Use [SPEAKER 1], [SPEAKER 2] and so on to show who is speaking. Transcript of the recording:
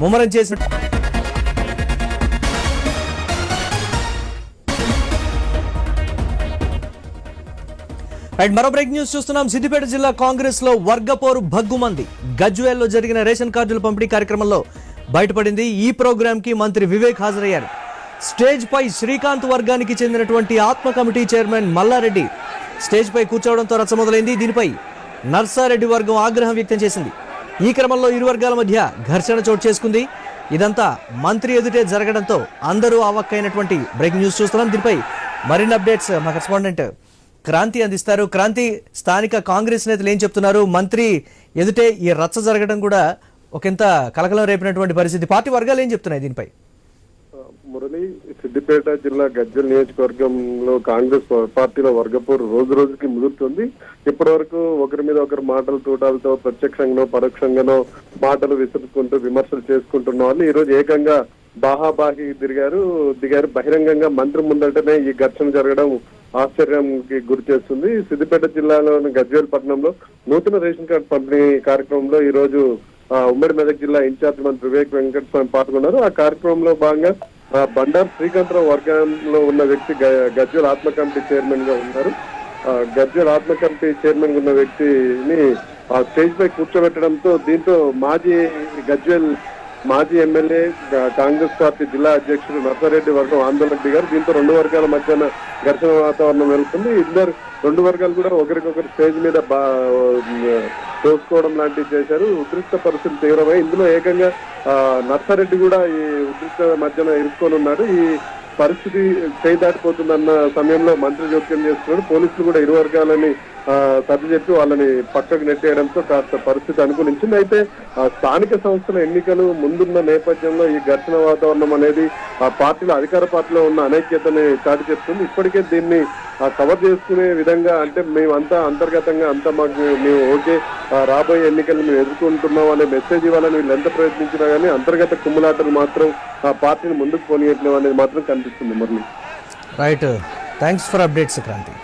[SPEAKER 1] ముమ్మరం చేసిన అండ్ మరో బ్రేక్ న్యూస్ చూస్తున్నాం. సిద్దిపేట జిల్లా కాంగ్రెస్లో వర్గపోరు భగ్గుమంది. గజ్వేల్లో జరిగిన రేషన్ కార్డుల పంపిణీ కార్యక్రమంలో బయటపడింది. ఈ ప్రోగ్రామ్కి మంత్రి వివేక్ హాజరయ్యారు. స్టేజ్ పై శ్రీకాంత్ వర్గానికి చెందినటువంటి ఆత్మ కమిటీ చైర్మన్ మల్లారెడ్డి స్టేజ్ పై కూర్చోవడంతో రచ్చ మొదలైంది. దీనిపై నర్సారెడ్డి వర్గం ఆగ్రహం వ్యక్తం చేసింది. ఈ క్రమంలో ఇరు వర్గాల మధ్య ఘర్షణ చోటు చేసుకుంది. ఇదంతా మంత్రి ఎదుటే జరగడంతో అందరూ ఆవక్కైనటువంటి బ్రేకింగ్ న్యూస్ చూస్తున్నాం. దీనిపై మరిన్ని అప్డేట్స్ మా కరెస్పాండెంట్ క్రాంతి అందిస్తారు. క్రాంతి స్థానిక కాంగ్రెస్ నేతలు ఏం చెప్తున్నారు? మంత్రి ఎదుటే ఈ రచ్చ జరగడం కూడా ఒకంత కలకలం రేపినటువంటి పరిస్థితి. పార్టీ వర్గాలు ఏం చెప్తున్నాయి దీనిపై?
[SPEAKER 2] మురళి సిద్దిపేట జిల్లా గజ్జల్ నియోజకవర్గంలో కాంగ్రెస్ పార్టీలో వర్గపోరు రోజు రోజుకి ముదురుతుంది ఇప్పటి వరకు ఒకరి మీద ఒకరు మాటలు తూటాలతో ప్రత్యక్షంగానో పరోక్షంగానో మాటలు విసురుకుంటూ విమర్శలు చేసుకుంటున్న వాళ్ళు ఈ రోజు ఏకంగా బాహాబాహి తిరిగారు. దిగారు బహిరంగంగా మంత్రి ముందటనే ఈ ఘర్షణ జరగడం ఆశ్చర్యంకి గురి చేస్తుంది. సిద్దిపేట జిల్లాలోని గజ్వేల్ పట్టణంలో నూతన రేషన్ కార్డు పంపిణీ కార్యక్రమంలో ఈ రోజు ఉమ్మడి మెదక్ జిల్లా ఇన్ఛార్జ్ మంత్రి వివేక్ వెంకటస్వామి పాల్గొన్నారు. ఆ కార్యక్రమంలో భాగంగా బండారు శ్రీకాంతరావు వర్గంలో ఉన్న వ్యక్తి గ- ఆత్మ కమిటీ చైర్మన్గా ఉన్నారు. ఆ, ఆత్మ కమిటీ చైర్మన్ ఉన్న వ్యక్తిని ఆ స్టేజ్ పై కూర్చోబెట్టడంతో దీంతో మాజీ గజ్వేల్ మాజీ ఎమ్మెల్యే కాంగ్రెస్ పార్టీ జిల్లా అధ్యక్షుడు నర్సారెడ్డి వర్గం ఆందోళన దిగారు. దీంతో రెండు వర్గాల మధ్యన ఘర్షణ వాతావరణం వెళ్తుంది ఇద్దరు రెండు వర్గాలు కూడా ఒకరికొకరు స్టేజ్ మీద బా తోసుకోవడం లాంటివి చేశారు. ఉద్రిక్త పరిస్థితి తీవ్రమై ఇందులో ఏకంగా నర్సారెడ్డి కూడా ఈ ఉద్రిక్త మధ్యన ఇరుక్కొని ఉన్నాడు ఈ పరిస్థితి చేయి దాటిపోతుందన్న సమయంలో మంత్రి జోక్యం చేస్తున్నాడు పోలీసులు కూడా ఇరు వర్గాలని సర్ది చెప్పి వాళ్ళని పక్కకు నెట్టేయడంతో కాస్త పరిస్థితి అనుకూలించింది. అయితే ఆ, స్థానిక సంస్థల ఎన్నికలు ముందున్న నేపథ్యంలో ఈ ఘర్షణ వాతావరణం అనేది ఆ పార్టీలో అధికార పార్టీలో ఉన్న అనైక్యతని చాటి చెప్తుంది ఇప్పటికే దీన్ని కవర్ చేసుకునే విధంగా అంటే మేమంతా అంతర్గతంగా అంతా మాకు మేము ఓకే రాబోయే ఎన్నికలు మేము ఎదుర్కొంటున్నాం అనే మెసేజ్ ఇవ్వాలని వీళ్ళు ఎంత ప్రయత్నించినా కానీ అంతర్గత కుమ్ములాటలు మాత్రం ఆ పార్టీని ముందుకు పోనీయట్లేవు అనేది మాత్రం కనిపిస్తుంది Murali.
[SPEAKER 1] Right thanks for updates Kranthi